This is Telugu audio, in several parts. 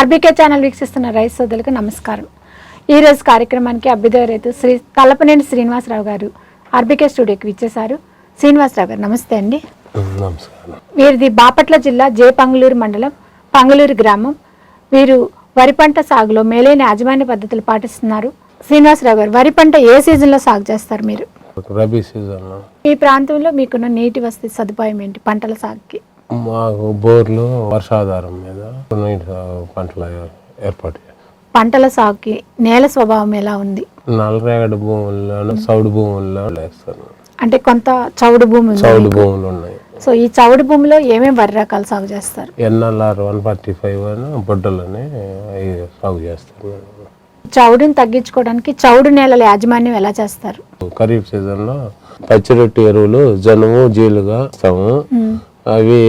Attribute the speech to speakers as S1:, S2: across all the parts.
S1: ఆర్బీకే ఛానల్ వీక్షిస్తున్న రైతు సోదరులకు నమస్కారం. ఈ రోజు కార్యక్రమానికి అభ్యుదయ రైతు శ్రీ తలపనేని శ్రీనివాసరావు గారు ఆర్బీకే స్టూడియోకి విచ్చేశారు. శ్రీనివాసరావు గారు నమస్తే అండి. వీరిది బాపట్ల జిల్లా జే పంగులూరు మండలం పంగులూరు గ్రామం. వీరు వరి పంట సాగులో మేలైన యాజమాన్య పద్ధతులు పాటిస్తున్నారు. శ్రీనివాసరావు గారు వరి పంట ఏ సీజన్లో సాగు చేస్తారు మీరు?
S2: రబీ సీజన్లో.
S1: ఈ ప్రాంతంలో మీకున్న నీటి వసతి సదుపాయం ఏంటి? పంటల సాగుకి.
S2: మాకు బోర్లు వర్షాధారం మీద పంటలు ఏర్పాటు.
S1: పంటల సాగుకి నేల స్వభావం ఎలా ఉంది?
S2: నల్లరేగడి భూముల్లోనూ చౌడు భూముల్లో వేస్తాను
S1: అంటే కొంత చౌడు భూమి ఉంది
S2: చౌడు భూములు ఉన్నాయి.
S1: సో ఈ చౌడు భూమిలో ఏమేమి వరి రకాలు సాగు చేస్తారు?
S2: ఎన్ఎల్ఆర్ వన్ ఫార్టీ ఫైవ్ అని బొడ్డలని సాగు చేస్తాను
S1: చౌడుని తగ్గించుకోవడానికి చౌడు నేలల యాజమాన్యం ఎలా చేస్తారు?
S2: ఖరీఫ్ సీజన్లో పచ్చిరొట్టి ఎరువులు జనుము జీలుగా ఇస్తాము అవి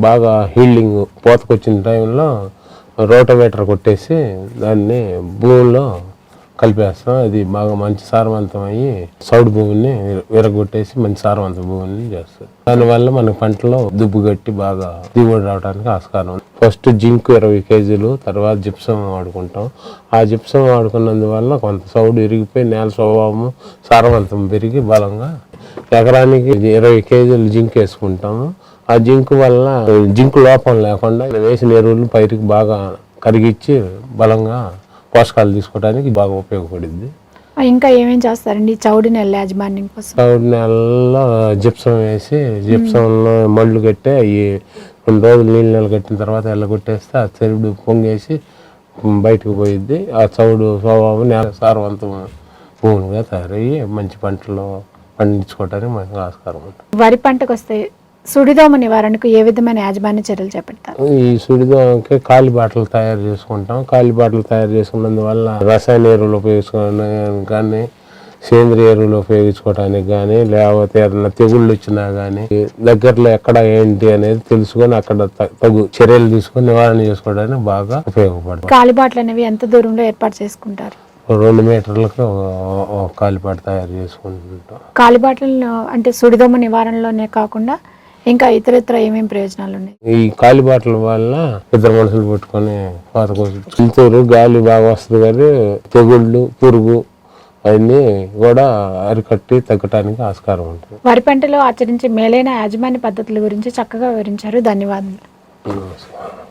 S2: బాగా హీల్డింగ్ పోతకొచ్చిన టైంలో రోటోవేటర్ కొట్టేసి దాన్ని భూమిలో కలిపేస్తాం. అది బాగా మంచి సారవంతం అయ్యి సౌడు భూమిని విరగొట్టేసి మంచి సారవంత భూమిని చేస్తాం. దానివల్ల మన పంటలో దుబ్బు గట్టి బాగా దిగుబడి రావడానికి ఆస్కారం ఉంది. ఫస్ట్ జింక్ ఇరవై కేజీలు తర్వాత జిప్సం వాడుకుంటాం. ఆ జిప్సం వాడుకున్నందువల్ల కొంత సౌడు ఇరిగిపోయి నేల స్వభావము సారవంతం పెరిగి బలంగా ఎకరానికి ఇరవై కేజీలు జింక్ వేసుకుంటాము. ఆ జింక్ వల్ల జింక్ లోపం లేకుండా వేసిన ఎరువులు పైరుకి బాగా కరిగిచ్చి బలంగా పోషకాలు తీసుకోవడానికి బాగా ఉపయోగపడింది.
S1: ఇంకా ఏమేం చేస్తారండి ఈ చౌడు నేల యాజమాన్యం కోసం?
S2: చౌడు నెలలో జిప్సం వేసి జిప్సంలో మళ్ళు కట్టి అవి కొన్ని రోజులు నీళ్ళు నెల కట్టిన తర్వాత ఎల్ల కొట్టేస్తే ఆ చెరుడు పొంగేసి బయటకు పోయిద్ది. ఆ చౌడు స్వభావం నేల సారవంతం భూములుగా తయారయ్యి మంచి పంటలు పండించుకోవడానికి మనకు ఆస్కారం ఉంటుంది.
S1: వరి పంటకు వస్తే సుడిదోమ నివారణకు ఏ విధమైన యాజమాన్య చర్యలు చేపడతారు?
S2: ఈ సుడిదోమకి కాలి బాటలు తయారు చేసుకుంటాం. కాలి బాటలు తయారు చేసుకున్నందువల్ల రసాయన ఎరువులు ఉపయోగించుకోవడానికి కానీ సేంద్రియ ఎరువులు ఉపయోగించుకోవడానికి కానీ లేకపోతే ఏదైనా తెగుళ్ళు వచ్చినా కానీ దగ్గరలో ఎక్కడ ఏంటి అనేది తెలుసుకొని అక్కడ తగు చర్యలు తీసుకొని నివారణ చేసుకోవడానికి బాగా ఉపయోగపడుతుంది
S1: కాలిబాట్లు అనేవి ఎంత దూరంలో ఏర్పాటు చేసుకుంటారు?
S2: రెండు మీటర్లకు కాలిపాట తయారు చేసుకుంటాం
S1: కాలిబాట్లను అంటే సుడిదోమ నివారణలోనే కాకుండా ఇంకా ఇతర ఇతర ఏమేమి ప్రయోజనాలు ఉన్నాయి?
S2: ఈ కాలి బాటల వల్ల ఇద్దరు మనుషులు పెట్టుకొని పాత చిలుతూరు గాలి బాగా వస్తుంది కానీ తెగుళ్ళు పురుగు అవన్నీ కూడా అరికట్టి తగ్గటానికి ఆస్కారం ఉంటుంది.
S1: వరి పంటలో ఆచరించే మేలైన యాజమాన్య పద్ధతుల గురించి చక్కగా వివరించారు. ధన్యవాదాలు
S2: నమస్కారం.